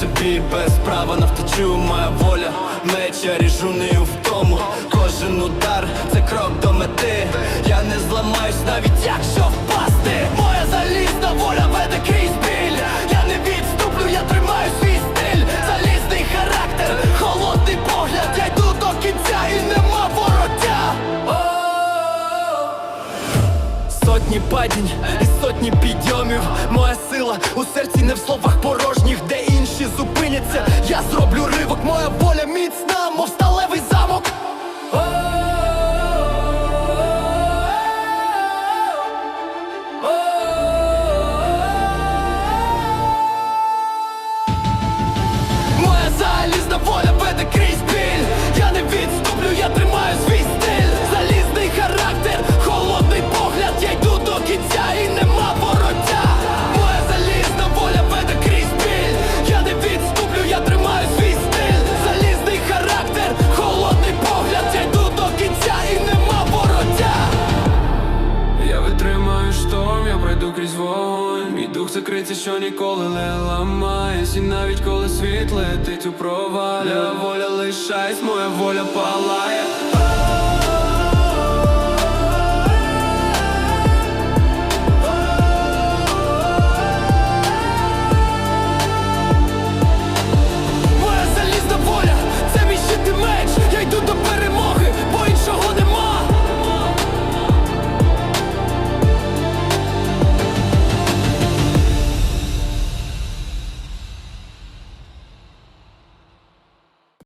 собі без права на втечу. Моя воля Меча ріжу нею в тому Кожен удар це крок до мети. Я не зламаюсь навіть якщо впасти. Моя залізна воля веде крізь біль. Я не відступлю, я тримаю свій стиль. Залізний характер, холодний погляд. Я йду до кінця і нема вороття. Сотні падінь і сотні підйомів. Моя сила у серці не в словах де інші. Я зроблю ривок, моя воля міцна, мов пройду крізь вогонь. Мій дух закриться, що ніколи не ламаєсь І навіть коли світ летить у проваля воля лишається, моя воля палає